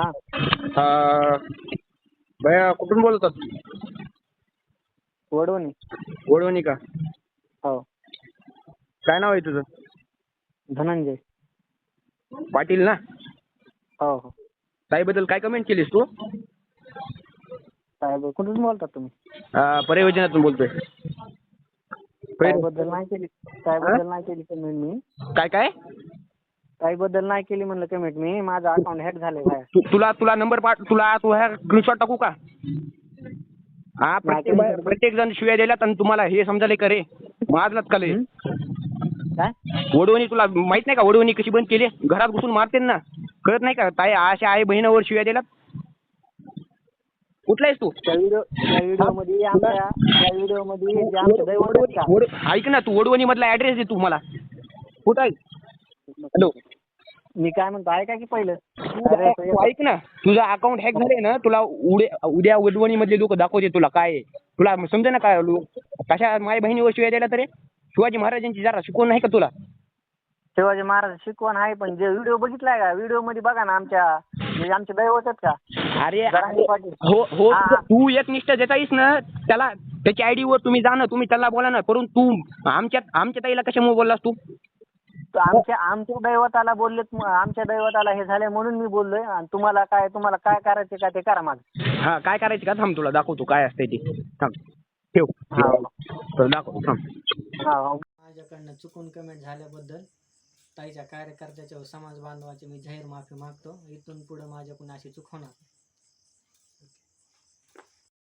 हा. भैया कुठून बोलतात? वडवणी. वडवणी का? हो. काय नाव आहे तुझं? धनंजय. पाटील ना? हो हो. ताईबद्दल काय कमेंट केलीस तू? साहेब कुठून बोलतात तुम्ही? अं, परयोजनातून बोलतोय. पै- त्याबद्दल नाही केली त्याबद्दल नाही केली कमेंट मी. काय काय? त्याबद्दल नाही केली म्हणलं कमेंट मी. माझं अकाउंट हॅक झालंय बाहेर. तु- तुला तुला नंबर पाठ तुला तू ह्या स्क्रीनशॉट टाकू का? हा प्रत्येक नाही, प्रत्येक जण शिव्या दिल्यात आणि तुम्हाला हे समजायला का रे? मारलात का लय? काय? वडवणी तुला माहीत नाही का वडवणी कशी बंद केली? घरात घुसून मारते ना. कळत नाही का? ताई अशा आई बहिणावर शिव्या दिल्यात? कुठला आहेस तू? त्या व्हिडिओ त्या व्हिडिओमध्ये आमच्या त्या व्हिडिओमध्ये जे आमचे दैवत आहेत का? वड- ऐक ना तू वडवणी मधला ऍड्रेस दे तू मला. कुठं आहे? हॅलो. मी काय म्हणतो ऐका की पहिलं. तू अरे तू ऐक ना. तुझं अकाउंट हॅक झालंय ना तुला उद्या उद्या वडवणी मधले लोक दाखवते तुला काय आहे. तुला समजे ना काय लोक कशा माझ्या बहिणीवर शिवाय द्यायला तरी शिवाजी महाराजांची जरा शिकवण नाही का तुला? शिवाजी महाराज शिकवण आहे पण जे व्हिडिओ बघितलाय का? व्हिडिओमध्ये बघा ना आमच्या म्हणजे आमचे दैवत आहेत का? अरे जरांगे पाटील. हो हो हा. तू एक निष्ठा देता येईस ना त्याला त्याच्या आयडी वर तुम्ही जा ना तुम्ही त्याला बोला ना परंतु तू आमच्या आमच्या ताईला कशामुळे बोललास तू? आमच्या आमच्या दैवताला बोललेत म- आमच्या दैवताला हे झाले म्हणून मी बोललोय. आणि तुम्हाला काय तुम्हाला काय करायचे का ते करा माझं हा काय करायचं का? थांब तुला दाखवतो काय असतंय ते. थांब. ठेव. हा. तर दाखवतो थांब. हा हा. माझ्याकडनं चुकून कमेंट झाल्याबद्दल ताईच्या कार्यकर्त्याच्या व समाज बांधवाची मी जाहीर माफी मागतो. इथून पुढे माझ्याकडून अशी चूक होणार नाही.